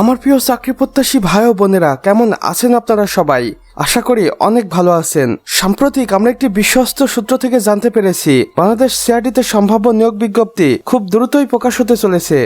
আমার প্রিয় চাকরি প্রত্যাশী ভাই ও বোনেরা, কেমন আছেন আপনারা সবাই? আশা করি অনেক ভালো আছেন। সাম্প্রতিক আমরা একটি বিশ্বস্ত সূত্র থেকে জানতে পেরেছি, বাংলাদেশ সিআরডিতে সম্ভাব্য নিয়োগ বিজ্ঞপ্তি খুব দ্রুতই প্রকাশ হতে চলেছে।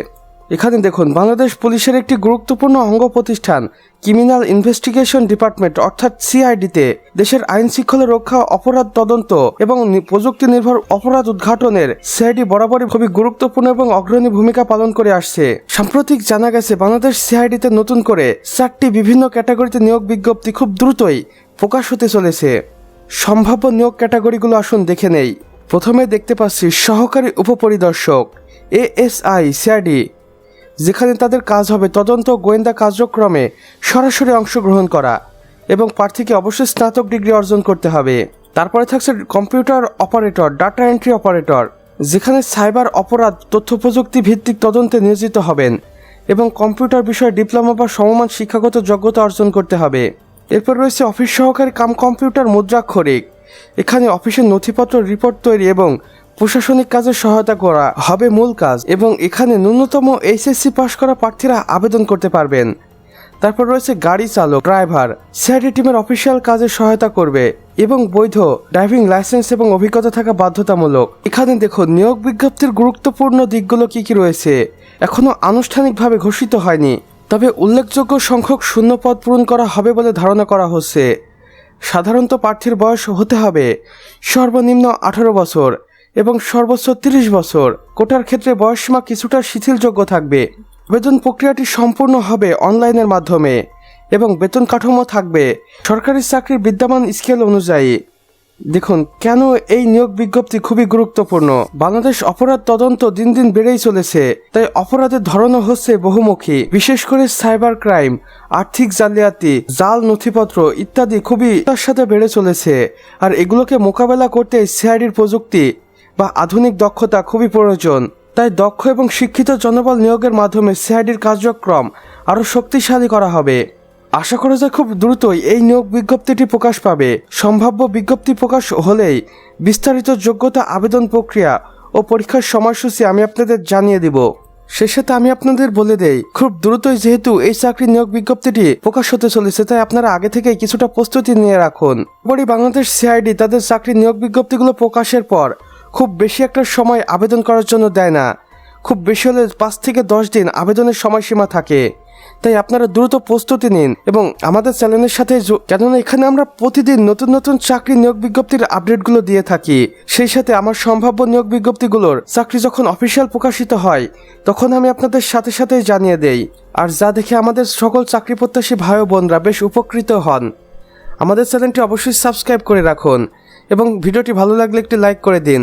এখানে দেখুন, বাংলাদেশ পুলিশের একটি গুরুত্বপূর্ণ অঙ্গ প্রতিষ্ঠান ক্রিমিনাল ইনভেস্টিগেশন ডিপার্টমেন্ট অর্থাৎ সিআইডিতে দেশের আইন শৃঙ্খলা রক্ষা অপরাধ তদন্ত এবং প্রযুক্তি নির্ভর অপরাধ উদ্ঘাটনের সিআইডি বরাবরই খুবই গুরুত্বপূর্ণ এবং অগ্রণী ভূমিকা পালন করে আসছে। সাম্প্রতিক জানা গেছে, বাংলাদেশ সিআইডিতে নতুন করে চারটি বিভিন্ন ক্যাটাগরিতে নিয়োগ বিজ্ঞপ্তি খুব দ্রুতই প্রকাশ হতে চলেছে। সম্ভাব্য নিয়োগ ক্যাটাগরিগুলো আসুন দেখে নেই। প্রথমে দেখতে পাচ্ছি সহকারী উপপরিদর্শক এএসআই সিআইডি যেখানে তাদের কাজ হবে তদন্ত গোয়েন্দা কার্যক্রমে সরাসরি অংশগ্রহণ করা এবং প্রার্থীকে অবশ্যই স্নাতক ডিগ্রি অর্জন করতে হবে। তারপরে থাকছে computer operator, data entry operator, যেখানে সাইবার অপরাধ তথ্য প্রযুক্তি ভিত্তিক তদন্তে নিয়োজিত হবেন এবং কম্পিউটার বিষয়ে ডিপ্লোমা বা সমমান শিক্ষাগত যোগ্যতা অর্জন করতে হবে। এরপর রয়েছে অফিস সহকারী কাম কম্পিউটার মুদ্রাক্ষরিক। এখানে অফিসের নথিপত্র, রিপোর্ট তৈরি এবং প্রশাসনিক কাজে সহায়তা করা হবে মূল কাজ এবং এখানে ন্যূনতম এইচএসসি পাশ করা প্রার্থীরা আবেদন করতে পারবেন। তারপর রয়েছে গাড়ি চালক, ড্রাইভার, সিআইডি টিমের অফিসিয়াল কাজে সহায়তা করবে এবং বৈধ ড্রাইভিং লাইসেন্স এবং অভিজ্ঞতা থাকা বাধ্যতামূলক। এখানে দেখুন, নিয়োগ বিজ্ঞপ্তির গুরুত্বপূর্ণ দিকগুলো কি কি রয়েছে? এখনও আনুষ্ঠানিকভাবে ঘোষিত হয়নি, তবে উল্লেখযোগ্য সংখ্যক শূন্য পদ পূরণ করা হবে বলে ধারণা করা হচ্ছে। সাধারণত প্রার্থীর বয়স হতে হবে সর্বনিম্ন আঠারো বছর। এবং সর্বোচ্চ তিরিশ বছর। কোটার ক্ষেত্রে বয়সীমা কিছুটা শিথিলযোগ্য থাকবে। বেতন প্রক্রিয়াটি সম্পূর্ণ হবে অনলাইনের মাধ্যমে এবং বেতন কাঠামো থাকবে। সরকারি চাকরির বিদ্যমান স্কেল অনুযায়ী। দেখুন, কেন এই নিয়োগ বিজ্ঞপ্তি খুবই গুরুত্বপূর্ণ? বাংলাদেশ অপরাধ তদন্ত দিন দিন বেড়েই চলেছে, তাই অপরাধের ধরনও হচ্ছে বহুমুখী। বিশেষ করে সাইবার ক্রাইম, আর্থিক জালিয়াতি, জাল, নথিপত্র ইত্যাদি খুবই তার সাথে বেড়ে চলেছে। আর এগুলোকে মোকাবেলা করতে সিআইডির প্রযুক্তি বা আধুনিক দক্ষতা খুবই প্রয়োজন। তাই দক্ষ এবং শিক্ষিত জনবল নিয়োগের মাধ্যমে সিআইডির কার্যক্রম আরও শক্তিশালী করা হবে। আশা করা যায় খুব দ্রুতই এই নিয়োগ বিজ্ঞপ্তিটি প্রকাশ পাবে। সম্ভাব্য বিজ্ঞপ্তি প্রকাশ হলেই বিস্তারিত যোগ্যতা আবেদন প্রক্রিয়া ও পরীক্ষার সময়সূচি আমি আপনাদের জানিয়ে দিব। সে সাথে আমি আপনাদের বলে দেই, খুব দ্রুতই যেহেতু এই চাকরি নিয়োগ বিজ্ঞপ্তিটি প্রকাশ হতে চলেছে, তাই আপনারা আগে থেকেই কিছুটা প্রস্তুতি নিয়ে রাখুন। বাংলাদেশ সিআইডি তাদের চাকরি নিয়োগ বিজ্ঞপ্তিগুলো প্রকাশের পর খুব বেশি একটা সময় আবেদন করার জন্য দেয় না। খুব বেশি হলে পাঁচ থেকে দশ দিন আবেদনের সময়সীমা থাকে। তাই আপনারা দ্রুত প্রস্তুতি নিন এবং আমাদের চ্যানেলের সাথে কেননা এখানে আমরা প্রতিদিন নতুন নতুন চাকরি নিয়োগ বিজ্ঞপ্তির আপডেটগুলো দিয়ে থাকি। সেই সাথে আমার সম্ভাব্য নিয়োগ বিজ্ঞপ্তিগুলোর চাকরি যখন অফিসিয়াল প্রকাশিত হয়, তখন আমি আপনাদের সাথে সাথে জানিয়ে দেই। আর যা দেখে আমাদের সকল চাকরি প্রত্যাশী ভাই বোনরা বেশ উপকৃত হন। আমাদের চ্যানেলটি অবশ্যই সাবস্ক্রাইব করে রাখুন এবং ভিডিওটি ভালো লাগলে একটি লাইক করে দিন।